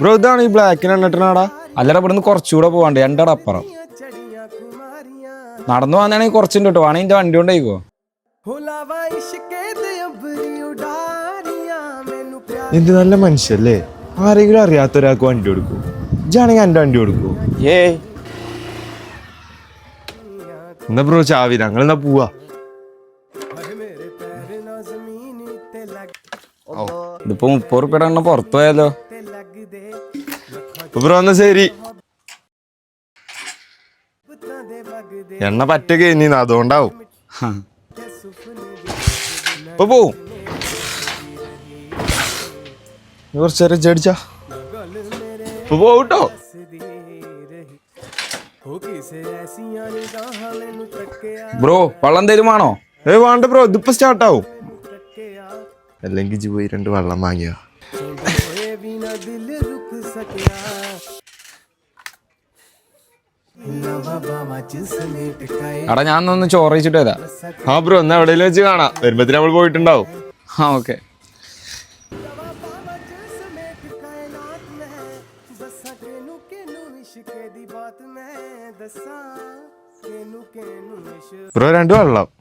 Bro ഇതാണ് ഈ ബ്ലാക്കിന് എണ്ണിട്ടനാടാ അല്ലടാ ഇവിടുന്ന് കുറച്ചുകൂടെ പോവാണ്ട്. രണ്ടട അപ്പുറം. നടന്നു വന്നാണെങ്കിൽ കുറച്ചുണ്ട് കേട്ടോ. വേണമെങ്കിൽ വണ്ടി കൊണ്ടായിക്കോ. എന്ത് നല്ല മനുഷ്യല്ലേ? ആരെങ്കിലും അറിയാത്ത ഒരാൾക്ക് വണ്ടി കൊടുക്കൂ. ഇജാണെങ്കിൽ എന്റെ വണ്ടി കൊടുക്കൂ. ഏയ്. എന്നാ ബ്രോ ചാവി. ഞങ്ങൾ എന്നാ പോവാ? ഇതിപ്പോ മുപ്പത് റുപ്യയുടെ എണ്ണ പുറത്തു പോയാലോ? ബ്രോ എന്നാ ശരി? എണ്ണ പറ്റ കഴിഞ്ഞ അതുകൊണ്ടാവും. ഇപ്പൊ പോവും കുറച്ച് നേരം ചടിച്ചാ ഇപ്പൊ പോവട്ടോ. ബ്രോ വള്ളം തരുമാണോ ഏ വേണ്ട ബ്രോ ഇതിപ്പോ സ്റ്റാർട്ട് ആവും. അല്ലെങ്കിൽ ജി പോയി രണ്ട് വെള്ളം വാങ്ങിയോ? എടാ ഞാൻ ഒന്ന് ചോറ് വരാം. ആ ബ്രോ എന്നാ എവിടെയെങ്കിലും വെച്ച് കാണാം. വരുമ്പത്തിന് നമ്മൾ പോയിട്ടുണ്ടാവും. ആ ഓക്കെ. ബ്രോ രണ്ടു വെള്ളം.